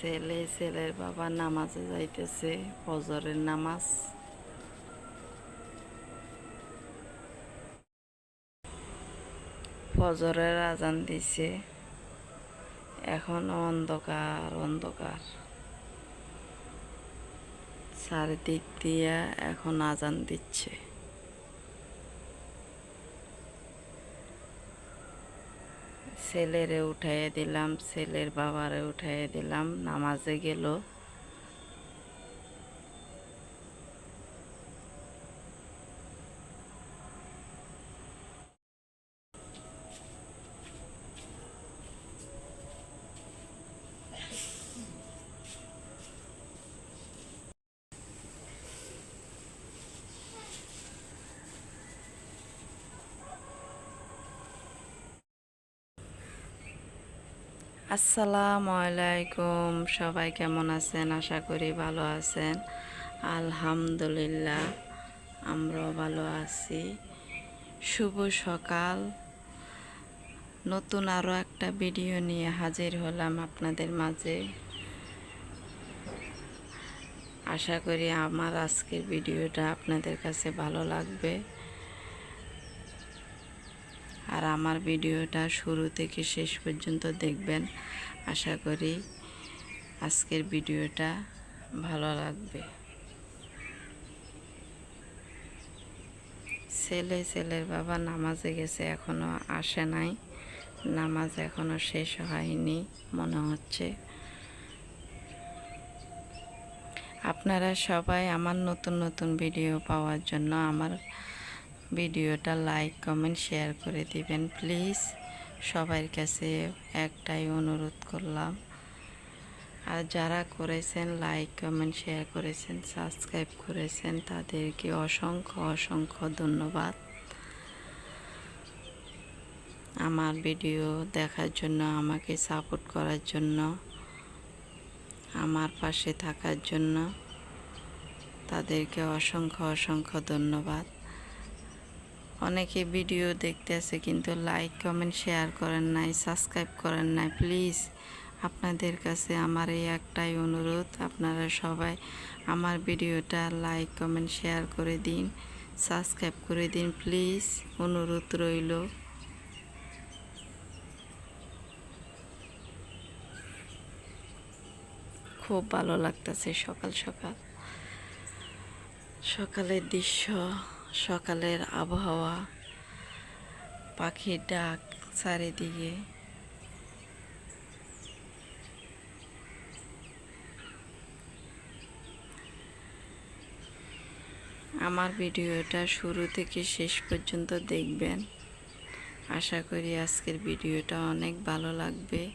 ছেলে ছেলের বাবা নামাজে যাইতেছে, ফজরের নামাজ। ফজরের আজান দিছে। এখন অন্ধকার অন্ধকার। চারিদিক দিয়া এখন আজান দিচ্ছে। ছেলেরে উঠাইয়ে দিলাম ছেলের বাবারে উঠাইয়ে দিলাম নামাজে গেল। আসসালামু আলাইকুম, সবাই কেমন আছেন? আশা করি ভালো আছেন। আলহামদুলিল্লাহ, আমরাও ভালো আছি। শুভ সকাল। নতুন আরও একটা ভিডিও নিয়ে হাজির হলাম আপনাদের মাঝে। আশা করি আমার আজকের ভিডিওটা আপনাদের কাছে ভালো লাগবে। আর আমার ভিডিওটা শুরু থেকে শেষ পর্যন্ত দেখবেন। আশা করি আজকের ভিডিওটা ভালো লাগবে। ছেলে, ছেলের বাবা নামাজে গেছে, এখনও আসে নাই। নামাজ এখনও শেষ হয়নি, মনে হচ্ছে। আপনারা সবাই আমার নতুন নতুন ভিডিও পাওয়ার জন্য আমার ভিডিওটা লাইক, কমেন্ট, শেয়ার করে দিবেন, প্লিজ। সবার কাছে একটাই অনুরোধ করলাম। আর যারা করেছেন, লাইক, কমেন্ট, শেয়ার করেছেন, সাবস্ক্রাইব করেছেন, তাদেরকে অসংখ্য অসংখ্য ধন্যবাদ। আমার ভিডিও দেখার জন্য, আমাকে সাপোর্ট করার জন্য, আমার পাশে থাকার জন্য, তাদেরকে অসংখ্য অসংখ্য ধন্যবাদ। অনেকে ভিডিও দেখতে আছে কিন্তু লাইক কমেন্ট শেয়ার করেন নাই সাবস্ক্রাইব করেন নাই। প্লিজ আপনাদের কাছে আমার এই একটাই অনুরোধ, আপনারা সবাই আমার ভিডিওটা লাইক কমেন্ট শেয়ার করে দিন সাবস্ক্রাইব করে দিন। প্লিজ অনুরোধ রইল। খুব ভালো লাগতেছে সকাল সকাল। সকালের দৃশ্য। সকালের আবহাওয়া, পাখির ডাক চারিদিকে। আমার ভিডিওটা শুরু থেকে শেষ পর্যন্ত দেখবেন। আশা করি আজকের ভিডিওটা অনেক ভালো লাগবে।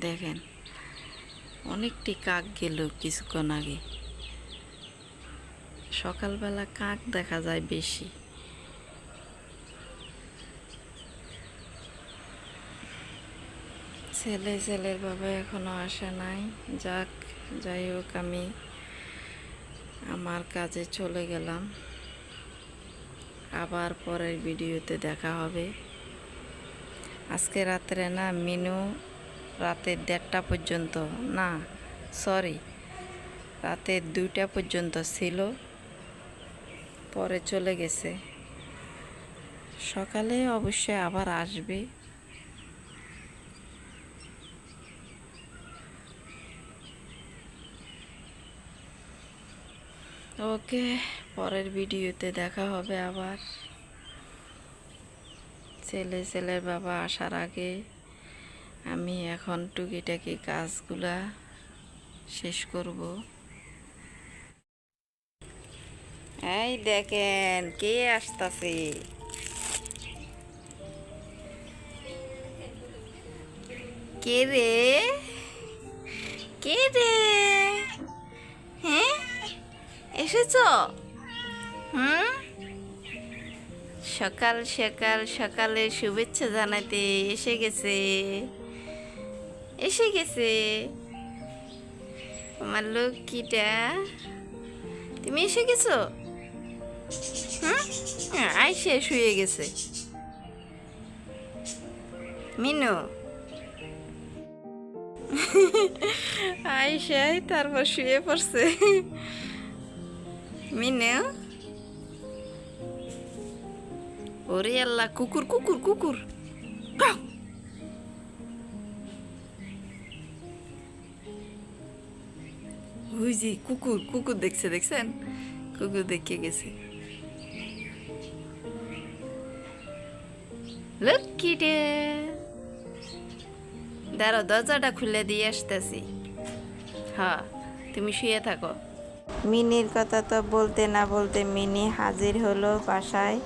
দেখেন, অনেকটি কাক গেল কিছুক্ষণ আগে। সকালবেলা কাক দেখা যায় বেশি। ছেলে ছেলের বাবা এখনও আসে নাই। যাক, যাই হোক, আমি আমার কাজে চলে গেলাম। আবার পরের ভিডিওতে দেখা হবে। আজকে রাত্রে না মিনু রাতে দেড়টা পর্যন্ত, না সরি রাতে দুইটা পর্যন্ত ছিল। পরে চলে গেছে। সকালে অবশ্যই আবার আসবে। ওকে, পরের ভিডিওতে দেখা হবে আবার। ছেলে ছেলের বাবা আসার আগে আমি এখন টুকিটাকি কাজগুলা শেষ করব। এই দেখেন, কে আসতেছে? কে রে? কে রে? হ্যাঁ? এসেছ? হুম? সকাল সকাল, সকালে শুভেচ্ছা জানাতে এসে গেছে। এসে গেছে। আমার লক্ষ্মীটা, তুমি এসে গেছো? হুম? আইসে শুয়ে গেছে। মিনু। আইসাই তারপর শুয়ে পড়ছে। মিনে। ওরে আল্লাহ, কুকুর কুকুর কুকুর। ওই কুকুর কুকুর দেখছে, দেখছেন? কুকুর দেখে গেছে। লক্ষ্মীটে দাঁড়ো দরজাটা খুলে দিয়ে আসতেছি। হ্যাঁ তুমি শুয়ে থাকো। মিনির কথা তো বলতে না বলতে মিনি হাজির হলো বাসায়।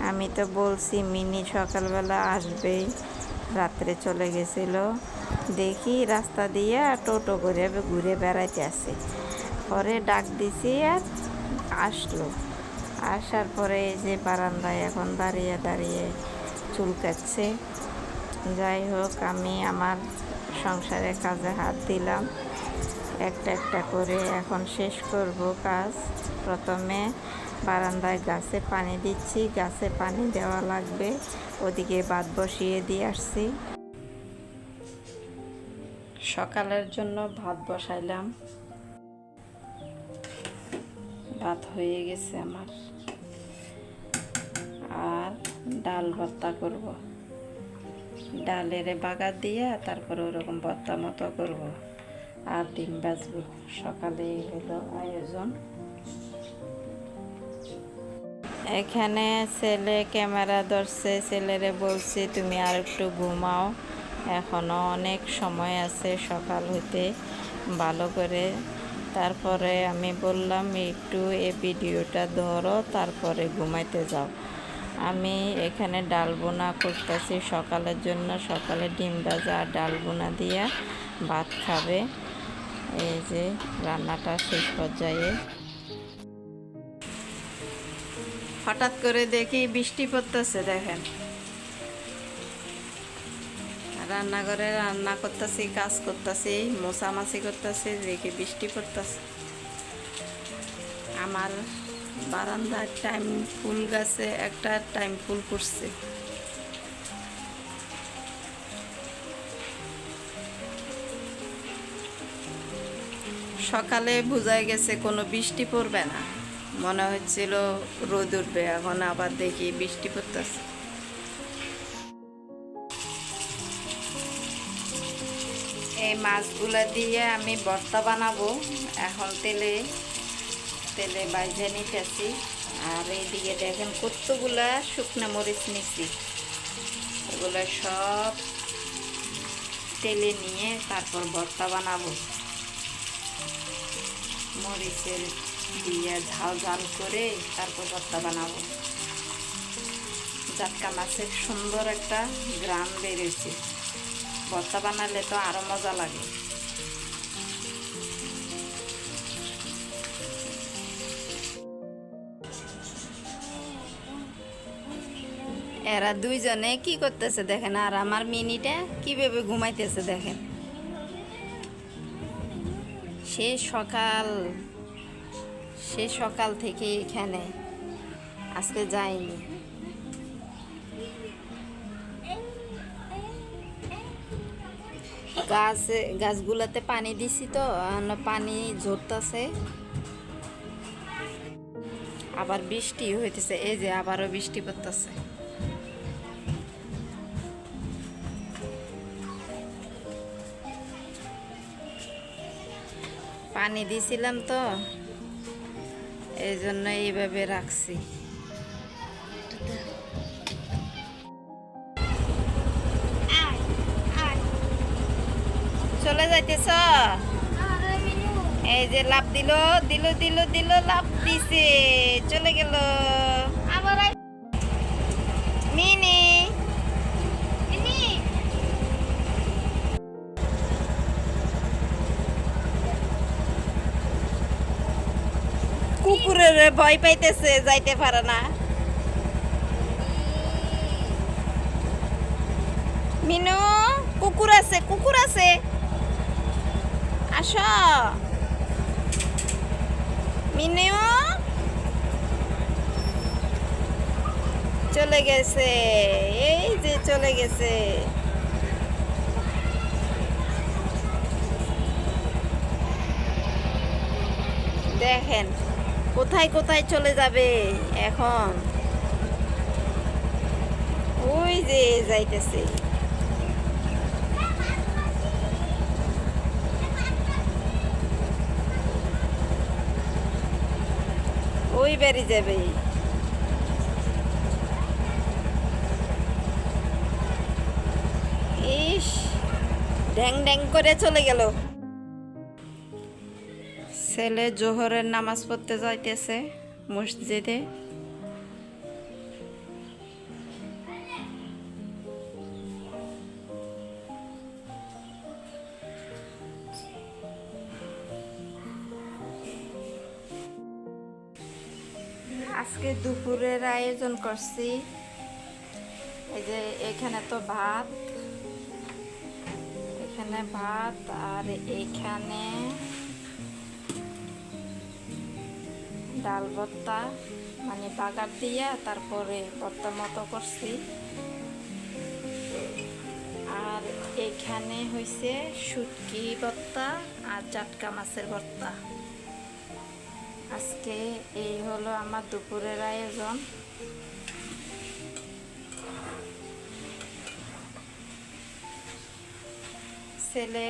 আমি তো বলছি মিনি সকালবেলা আসবেই রাত্রে চলে গেছিল। দেখি রাস্তা দিয়ে টোটো করে ঘুরে বেড়াইতে আসে। পরে ডাক দিছি আর আসলো। আসার পরে এই যে বারান্দায় এখন দাঁড়িয়ে দাঁড়িয়ে চুলকাচ্ছে। যাই হোক, আমি আমার সংসারের কাজে হাত দিলাম। একটা একটা করে এখন শেষ করব কাজ। প্রথমে বারান্দায় গাছে পানি দিচ্ছি। গাছে পানি দেওয়া লাগবে। ওদিকে ভাত বসিয়ে দিয়ে আসছি। সকালের জন্য ভাত বসাইলাম। ভাত হয়ে গেছে আমার। ডাল ভর্তা করব। ডালের বাগার দিয়ে তারপরে ওরকম ভর্তা মতো করব। আর ডিম বাজবো সকালে হলো আয়োজন। এখানে ছেলে ক্যামেরা ধরছে, ছেলেরে বলছি, তুমি আর একটু ঘুমাও। এখনও অনেক সময় আছে সকাল হইতে। ভালো করে। তারপরে আমি বললাম, একটু এ ভিডিওটা ধরো, তারপরে ঘুমাইতে যাও। আমি এখানে ডাল বোনা করতেছি সকালের জন্য সকালে ডিম ভাজা আর ডাল বোনা দিয়ে ভাত খাবে। এই যে রান্নাটা শেষ পর্যায়ে। হঠাৎ করে দেখি বৃষ্টি পড়তেছে, দেখেন। রান্নাঘরে রান্না করতেছি, কাজ করতেছি, মোছামাছি করতেছি, দেখি বৃষ্টি পড়তেছে। আমার বারান্দার টাইম, ফুল গাছে একটা টাইম ফুল করছে। সকালে বোঝাই গেছে কোনো বৃষ্টি পড়বে না। মনে হচ্ছিল রোদ উঠবে, এখন আবার দেখি বৃষ্টি পড়তেছে। এই মাছগুলো দিয়ে আমি ভর্তা বানাবো। এখন তেলে তেলে বাইজে নিতেছি। আর এইদিকে দেখেন কতগুলা শুকনো মরিচ নিছি। এগুলো সব তেলে নিয়ে তারপর ভর্তা বানাবো। মরিচের দিয়ে ঝাল ঝাল করে তারপর ভর্তা বানাবো। জাটকা মাছের সুন্দর একটা গ্রাম বেরিয়েছে। ভর্তা বানালে তো আরও মজা লাগে। এরা দুইজনে কি করতেছে দেখেন, আর আমার মিনিটা কীভাবে ঘুমাইতেছে দেখেন। সে সকাল সে সকাল থেকে এখানে, আজকে যায়নি। গাছ, গাছগুলাতে পানি দিছি তো পানি ঝরতেছে। আবার বৃষ্টি হইতেছে, এই যে আবারও বৃষ্টি পড়তেছে। পানি দিছিলাম তো এই জন্য এইভাবে রাখছি। চলে যাইতেছ? এই যে লাভ দিল দিল দিল দিল লাভ দিছে, চলে গেল। কুকুরের ভয় পাইতেছে, যাইতে পারে না। মিনু, কুকুর আছে কুকুর আছে। আস। মিনু। চলে গেছে, এই যে চলে গেছে। দেখেন। কোথায় কোথায় চলে যাবে এখন? ওই যে যাইতেছে। ওই বেরি যাবে। ইস ড্যাং ড্যাং করে চলে গেল। ছেলে জোহরের নামাজ পড়তে যাইতেছে মসজিদে। আজকে দুপুরের আয়োজন করছি। এই যে এখানে তো ভাত, এখানে ভাত আর এইখানে ডাল ভর্তা মানে বাগার দিয়া তারপরে ভর্তা মতো করছি। আর এখানে হইছে শুটকি ভর্তা আর জাটকা মাছের ভর্তা। আজকে এই হলো আমার দুপুরের আয়োজন। ছেলে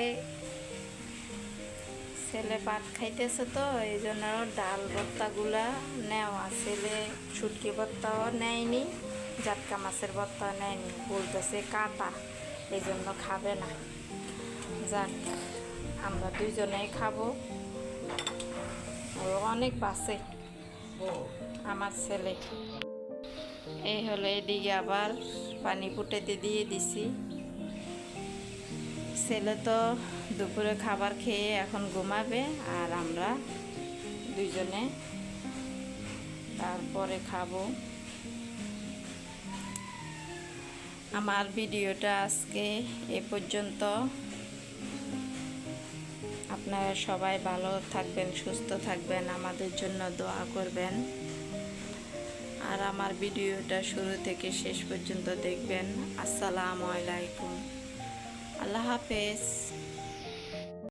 ছেলে ভাত খাইতেছে তো, এই জন্য ডাল ভর্তাগুলা নেওয়া ছেলে শুটকি ভর্তাও নেয়নি, জাটকা মাছের ভর্তাও নেয়নি, বলতেছে কাটা, এই জন্য খাবে না। যাক, আমরা দুইজনেই খাব। অনেক বাসে, আমার ছেলে। এই হলো এদিকে আবার পানি ফুটাইতে দিয়ে দিছি। ছেলে তো দুপুরে খাবার খেয়ে এখন ঘুমাবে আর আমরা দুইজনে তারপরে খাব। আমার ভিডিওটা আজকে এ পর্যন্ত। আপনারা সবাই ভালো থাকবেন, সুস্থ থাকবেন, আমাদের জন্য দোয়া করবেন। আর আমার ভিডিওটা শুরু থেকে শেষ পর্যন্ত দেখবেন। আসসালামু আলাইকুম। আল্লাহ হাফেজ।